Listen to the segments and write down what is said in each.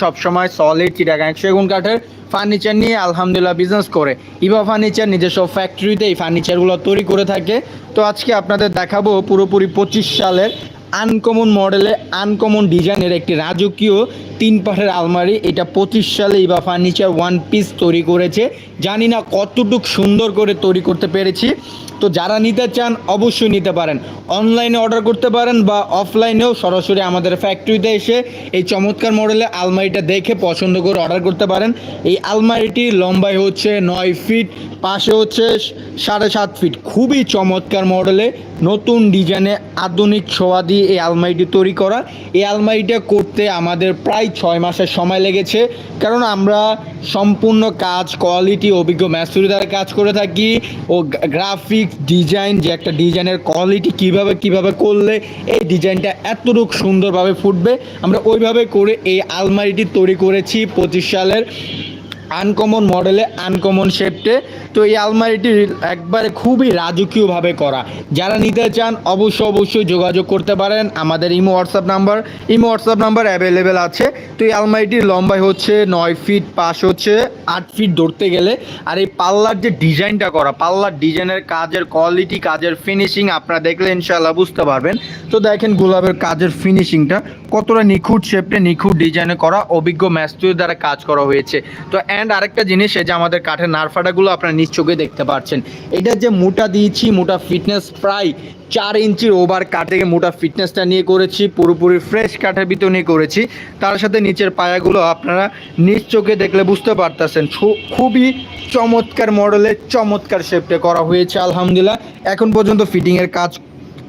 সবসময় সলিড চিটাগাং সেগুন কাঠের ফার্নিচার নিয়ে আলহামদুলিল্লাহ বিজনেস করে। ইভা ফার্নিচার নিজস্ব ফ্যাক্টরিতে এই ফার্নিচারগুলো তৈরি করে থাকে। তো আজকে আপনাদের দেখাবো পুরোপুরি পঁচিশ সালের আনকমন মডেলে, আনকমন ডিজাইনের একটি রাজকীয় তিন পাঠের আলমারি। এটা পঁচিশ সালে ইভা ফার্নিচার ওয়ান পিস তৈরি করেছে। জানি না কতটুক সুন্দর করে তৈরি করতে পেরেছি। তো যারা নিতে চান অবশ্যই নিতে পারেন। অনলাইনে অর্ডার করতে পারেন বা অফলাইনেও সরাসরি আমাদের ফ্যাক্টরিতে এসে এই চমৎকার মডেলে আলমারিটা দেখে পছন্দ করে অর্ডার করতে পারেন। এই আলমারিটি লম্বায় হচ্ছে নয় ফিট, পাশে হচ্ছে সাড়ে সাত ফিট। খুবই চমৎকার মডেলে নতুন ডিজাইনে আধুনিক ছোঁয়া দিয়ে এই আলমারিটি তৈরি করা। এই আলমারিটা করতে আমাদের প্রায় ছয় মাসের সময় লেগেছে। কারণ আমরা সম্পূর্ণ কাজ কোয়ালিটি অভিজ্ঞ ম্যাসুরি দ্বারা কাজ করে থাকি। ও গ্রাফিক্স ডিজাইন যে একটা ডিজাইনের কোয়ালিটি কীভাবে কীভাবে করলে এই ডিজাইনটা এতটুকু সুন্দরভাবে ফুটবে, আমরা ওইভাবে করে এই আলমারিটি তৈরি করেছি পঁচিশ সালের। আনকমন মডেলে আনকমন শেপটে তো এই আলমারিটি একবারে খুবই রাজকীয়ভাবে করা। যারা নিতে চান অবশ্যই অবশ্যই যোগাযোগ করতে পারেন। আমাদের imo WhatsApp number imo WhatsApp number available আছে। তো এই আলমারিটির লম্বাই হচ্ছে নয় ফিট পাশ হচ্ছে আট ফিট ধরতে গেলে। আর এই পাল্লার যে ডিজাইনটা করা, পাল্লার ডিজাইনের কাজের কোয়ালিটি কাজের ফিনিশিং আপনারা দেখলে ইনশাল্লাহ বুঝতে পারবেন। তো দেখেন গোলাপের কাজের ফিনিশিংটা কতটা নিখুঁত শেপটে নিখুঁত ডিজাইনে করা, অভিজ্ঞ ম্যাস্তুর দ্বারা কাজ করা হয়েছে। তো অ্যান্ড আরেকটা জিনিস, এই যে আমাদের কাঠের নারফাটাগুলো আপনারা নিজ চোখে দেখতে পাচ্ছেন এটা যে মোটা দিয়েছি, মোটা ফিটনেস প্রায় চার ইঞ্চির ওভার কাঠ থেকে মোটা ফিটনেসটা নিয়ে করেছি, পুরোপুরি ফ্রেশ কাঠের ভিতর নিয়ে করেছি। তার সাথে নিচের পায়াগুলো আপনারা নিজ চোখে দেখলে বুঝতে পারতেছেন। খুবই চমৎকার মডেলের চমৎকার শেপটে করা হয়েছে, আলহামদুলিল্লাহ। এখন পর্যন্ত ফিটিংয়ের কাজ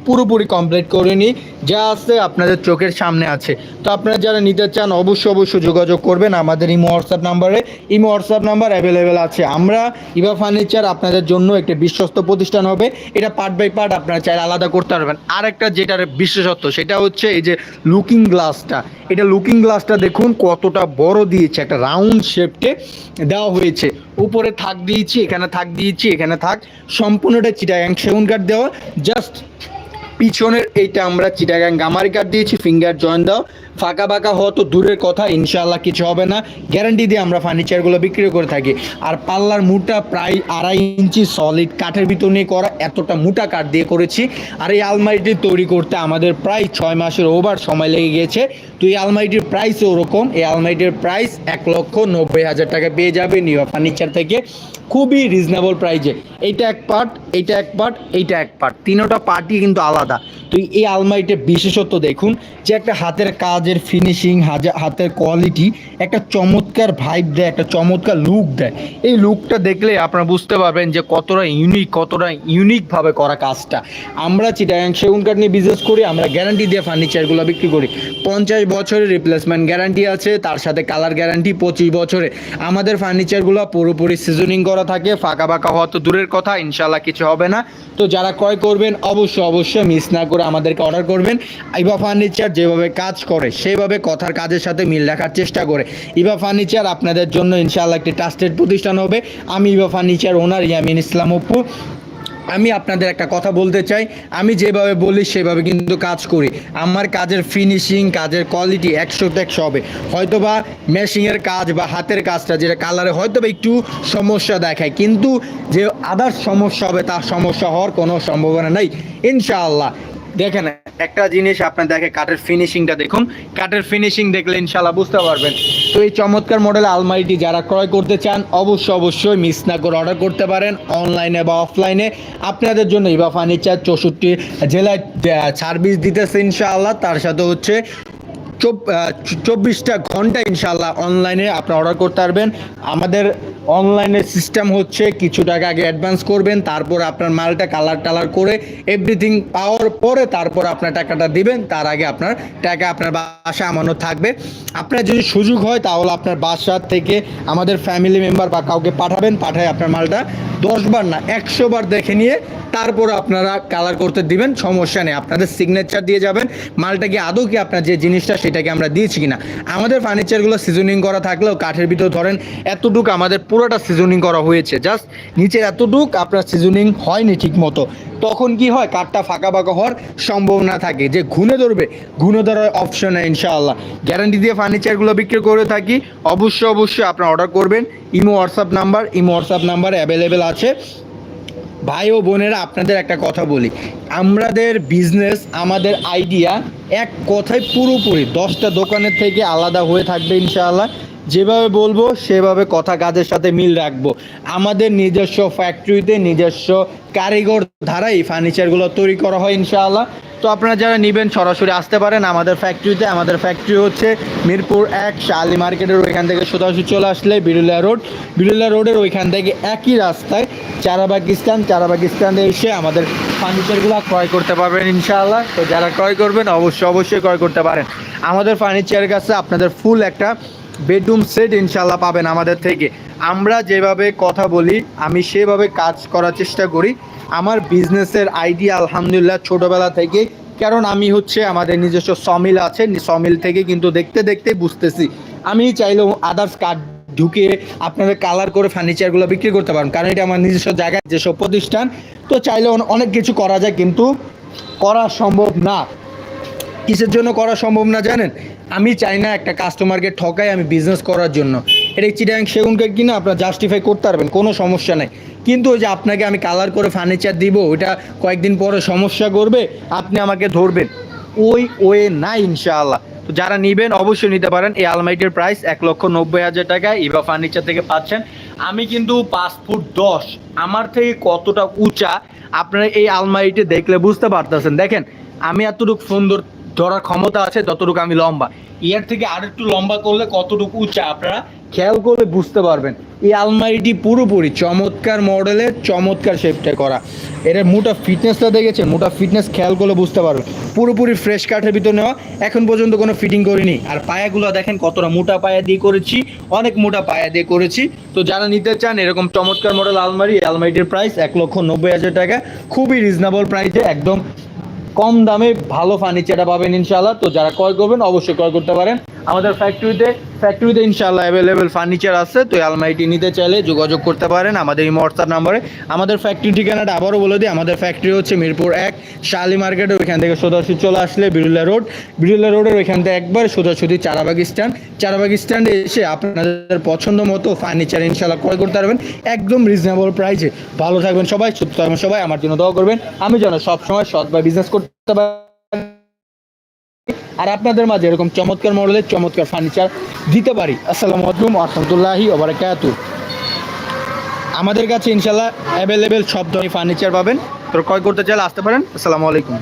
পুরোপুরি কমপ্লিট করে নিই। যা আছে আপনাদের চোখের সামনে আছে। তো আপনারা যারা নিতে চান, অবশ্যই অবশ্যই যোগাযোগ করবেন আমাদের ইমো হোয়াটসঅ্যাপ নাম্বারে ইমো হোয়াটসঅ্যাপ নাম্বার অ্যাভেলেবেল আছে। আমরা ইভা ফার্নিচার আপনাদের জন্য একটি বিশ্বস্ত প্রতিষ্ঠান হবে। এটা পার্ট বাই পার্ট আপনারা চাইলে আলাদা করতে পারবেন। আরেকটা যেটার বিশেষত্ব, সেটা হচ্ছে এই যে লুকিং গ্লাসটা এটা লুকিং গ্লাসটা দেখুন কতটা বড় দিয়েছে, একটা রাউন্ড শেপটে দেওয়া হয়েছে। উপরে থাক দিয়েছি, এখানে থাক দিয়েছি, এখানে থাক। সম্পূর্ণটা চিটাগাং সেগুন কাঠ দেওয়া। জাস্ট পিছনের এইটা আমরা চিটাগাং গামারি কাঠ দিয়েছি ফিঙ্গার জয়েন দাও। ফাঁকা বাঁকা হওয়া তো দূরের কথা, ইনশাআল্লাহ কিছু হবে না। গ্যারান্টি দিয়ে আমরা ফার্নিচারগুলো বিক্রি করে থাকি। আর পাল্লার মুটা প্রায় আড়াই ইঞ্চি সলিড কাঠের ভিতর নিয়ে করা এতটা মোটা কাঠ দিয়ে করেছি। আর এই আলমারিটি তৈরি করতে আমাদের প্রায় ছয় মাসের ওভার সময় লেগে গিয়েছে তো এই আলমারিটির প্রাইস ওরকম। এই আলমারিটির প্রাইস এক লক্ষ নব্বই হাজার টাকা পেয়ে যাবে নিউ ফার্নিচার থেকে। খুবই রিজনেবল প্রাইজে এইটা এক পার্ট এইটা এক পার্ট এইটা এক পার্ট তিনোটা পার্টই কিন্তু আলাদা। তো এই আলমারিটার বিশেষত্ব দেখুন যে একটা হাতের কাজের ফিনিশিং হাতের কোয়ালিটি একটা চমৎকার ভাইব দেয়, একটা চমৎকার লুক দেয়। এই লুকটা দেখলে আপনারা বুঝতে পারবেন যে কতটা ইউনিক কতটা ইউনিকভাবে করা কাজটা। আমরা চিটাগাং সেগুন কাঠ নিয়ে বিজনেস করি আমরা গ্যারান্টি দিয়ে ফার্নিচারগুলো বিক্রি করি। পঞ্চাশ বছরের রিপ্লেসমেন্ট গ্যারান্টি আছে, তার সাথে কালার গ্যারান্টি পঁচিশ বছরে। আমাদের ফার্নিচারগুলো পুরোপুরি সিজনিং করা থাকে, ফাঁকা বাঁকা হওয়া তো দূরের কথা ইনশাল্লাহ কিছু হবে না। তো যারা ক্রয় করবেন, অবশ্যই অবশ্যই মিস না করে আমাদেরকে অর্ডার করবেন। ইভা ফার্নিচার যেভাবে কাজ করে, সেভাবে কথার কাজের সাথে মিল রাখার চেষ্টা করে। ইভা ফার্নিচার আপনাদের জন্য ইনশাআল্লাহ একটি ট্রাস্টেড প্রতিষ্ঠান হবে। আমি Eva furniture owner Yamin Islam Apu আমি আপনাদের একটা কথা বলতে চাই। আমি যেভাবে বলি, সেভাবে কিন্তু কাজ করি। আমার কাজের ফিনিশিং কাজের কোয়ালিটি একশোতে একশো হবে। হয়তোবা মেশিংয়ের কাজ বা হাতের কাজটা যেটা কালারে হয়তোবা একটু সমস্যা দেখায়। কিন্তু যে আদার্স সমস্যা হবে, তার সমস্যা হওয়ার কোনো সম্ভাবনা নেই। ইনশাআল্লাহ। দেখেন, একটা জিনিস আপনার দেখে, কাঠের ফিনিশিংটা দেখুন। কাঠের ফিনিশিং দেখলে ইনশাল্লাহ বুঝতে পারবেন। তো এই চমৎকার মডেল আলমারিটি যারা ক্রয় করতে চান, অবশ্যই অবশ্যই মিস না করে অর্ডার করতে পারেন অনলাইনে বা অফলাইনে আপনাদের জন্য ইবা ফার্নিচার চৌষট্টি জেলায় সার্ভিস দিতেছে ইনশাআল্লাহ। তার সাথে হচ্ছে চব্বিশটা ঘণ্টা ইনশাল্লাহ অনলাইনে আপনারা অর্ডার করতে পারবেন। আমাদের অনলাইনের সিস্টেম হচ্ছে কিছু টাকা আগে অ্যাডভান্স করবেন, তারপর আপনার মালটা কালার টালার করে এভরিথিং পাওয়ার পরে তারপর আপনার টাকাটা দিবেন, তার আগে আপনার টাকা আপনার বাসা আমানত থাকবে। আপনার যদি সুযোগ হয় তাহলে আপনার বাসার থেকে আমাদের ফ্যামিলি মেম্বার বা কাউকে পাঠাবেন, পাঠায় আপনার মালটা। দশবার না একশো বার দেখে নিয়ে তারপর আপনারা কালার করতে দিবেন, সমস্যা নেই। আপনাদের সিগনেচার দিয়ে যাবেন, মালটা কি আদৌ কি আপনার যে জিনিসটা সেটাকে আমরা দিয়েছি কিনা। আমাদের ফার্নিচারগুলো সিজনিং করা থাকলেও কাঠের ভিতর ধরেন এতটুক আমাদের পুরোটা সিজনিং করা হয়েছে। জাস্ট নিচের এতটুক আপনার সিজনিং হয়নি ঠিক মতো তখন কি হয়? কাঠটা ফাঁকা ফাঁকা হওয়ার সম্ভাবনা থাকে। যে ঘুনে ধরবে ঘুনে ধরার অপশন নেই ইনশাআল্লাহ। গ্যারান্টি দিয়ে ফার্নিচারগুলো বিক্রি করে থাকি। অবশ্যই অবশ্যই আপনারা অর্ডার করবেন। Imo WhatsApp number, imo WhatsApp number available আছে। ভাই ও বোনেরা, আপনাদের একটা কথা বলি। আমাদের বিজনেস আমাদের আইডিয়া এক কথায় পুরোপুরি, দশটা দোকানের থেকে আলাদা হয়ে থাকবে ইনশাআল্লাহ। যেভাবে বলব, সেভাবে কথা কাজের সাথে মিল রাখব। আমাদের নিজস্ব ফ্যাক্টরিতে নিজস্ব কারিগর ধারাই ফার্নিচারগুলো তৈরি করা হয় ইনশাআল্লাহ। তো আপনারা যারা নেবেন সরাসরি আসতে পারেন আমাদের ফ্যাক্টরিতে আমাদের ফ্যাক্টরি হচ্ছে মিরপুর এক শালি মার্কেটের ওইখান থেকে সোজাসুজি চলে আসলে বিরুলিয়া রোড। বিরুলিয়া রোডের ওইখান থেকে একই রাস্তায় চারাবাগ স্ট্যান্ড চারাবাগ এসে আমাদের ফার্নিচারগুলো ক্রয় করতে পারবেন ইনশাআল্লাহ। তো যারা ক্রয় করবেন, অবশ্যই অবশ্যই ক্রয় করতে পারেন। আমাদের ফার্নিচারের কাছে আপনাদের ফুল একটা বেডরুম সেট ইনশাল্লাহ পাবেন আমাদের থেকে। আমরা যেভাবে কথা বলি, আমি সেভাবে কাজ করার চেষ্টা করি। আমার বিজনেসের আইডিয়া আলহামদুলিল্লাহ, ছোটোবেলা থেকে কারণ আমি হচ্ছে আমাদের নিজস্ব সমিল আছে সমিল থেকে কিন্তু দেখতে দেখতে বুঝতেছি। আমি চাইলেও আদার্স কার্ড ঢুকে আপনাদের কালার করে ফার্নিচারগুলো বিক্রি করতে পারেন। কারণ এটা আমার নিজস্ব জায়গায় যেসব প্রতিষ্ঠান, তো চাইলে অনেক কিছু করা যায়, কিন্তু করা সম্ভব না। কিসের জন্য করা সম্ভব না জানেন? আমি চাই না একটা কাস্টমারকে ঠকাই আমি বিজনেস করার জন্য। এটা চিটাং সেগুনকে কিনা আপনার জাস্টিফাই করতে পারবেন, কোনো সমস্যা নাই। কিন্তু ওই যে আপনাকে আমি কালার করে ফার্নিচার দিব, ওইটা কয়েকদিন পরে সমস্যা করবে, আপনি আমাকে ধরবেন। ওই ওয়ে না ইনশাআল্লাহ। তো যারা নেবেন অবশ্যই নিতে পারেন। এই আলমারিটির প্রাইস এক লক্ষ নব্বই হাজার টাকা, ইভা ফার্নিচার থেকে পাচ্ছেন। আমি কিন্তু পাঁচ ফুট দশ। আমার থেকে কতটা উঁচা, আপনারা এই আলমারিটি দেখলে বুঝতে পারতেছেন। দেখেন, আমি এতটুকু সুন্দর ধরার ক্ষমতা আছে ততটুকু আমি লম্বা। এর থেকে আর একটু লম্বা করলে কতটুকু উঁচা আপনারা খেয়াল করলে বুঝতে পারবেন। এই আলমারিটি পুরোপুরি চমৎকার মডেলের, চমৎকার শেপটা করা। এটার মোটা ফিটনেসটা দেখেছেন? মোটা ফিটনেস খেয়াল করলে বুঝতে পারবেন। পুরোপুরি ফ্রেশ কাঠের ভিতর নেওয়া। এখন পর্যন্ত কোনো ফিটিং করিনি। আর পায়াগুলো দেখেন কতটা মোটা পায়া দিয়ে করেছি, অনেক মোটা পায়া দিয়ে করেছি। তো যারা নিতে চান, এরকম চমৎকার মডেল আলমারি আলমারিটির প্রাইস এক লক্ষ নব্বই হাজার টাকা। খুবই রিজনেবল প্রাইসে একদম কম দামে ভালো ফার্নিচারটা পাবেন ইনশাল্লাহ তো যারা ক্রয় করবেন অবশ্যই ক্রয় করতে পারেন। আমাদের ফ্যাক্টরিতে ফ্যাক্টরিতে ইনশাল্লাহ অ্যাভেলেবেল ফার্নিচার আছে, তো আলমারিটি নিতে চাইলে যোগাযোগ করতে পারেন আমাদের এই হোয়াটসঅ্যাপ নাম্বারে আমাদের ফ্যাক্টরি ঠিকানাটা আবারও বলে দিই, আমাদের ফ্যাক্টরি হচ্ছে মিরপুর এক, শালি মার্কেটে ওইখান থেকে সোজাসুজি চলে আসলে বিরুলিয়া রোড। বিরুলিয়া রোডের ওইখান থেকে একবার সোজাসুজি চারাবাগ স্ট্যান্ড চারাবাগ স্ট্যান্ডে এসে আপনাদের পছন্দ মতো ফার্নিচার ইনশাল্লাহ ক্রয় করতে পারবেন, একদম রিজনেবল প্রাইসে ভালো থাকবেন সবাই, সুস্থ থাকবেন সবাই, আমার জন্য দোয়া করবেন। আমি যেন সবসময় সৎ বা বিজনেস করতে পারি। আর আপনাদের মাঝে এরকম চমৎকার মডেলের চমৎকার ফার্নিচার দিতে পারি। আসসালামু আলাইকুম আহমতুল্লাহি ওবরাকাত আমাদের কাছে ইনশাল্লাহ অ্যাভেলেবেল সব ধরনের ফার্নিচার পাবেন। তো ক্রয় করতে চাইলে আসতে পারেন। আসসালামু আলাইকুম।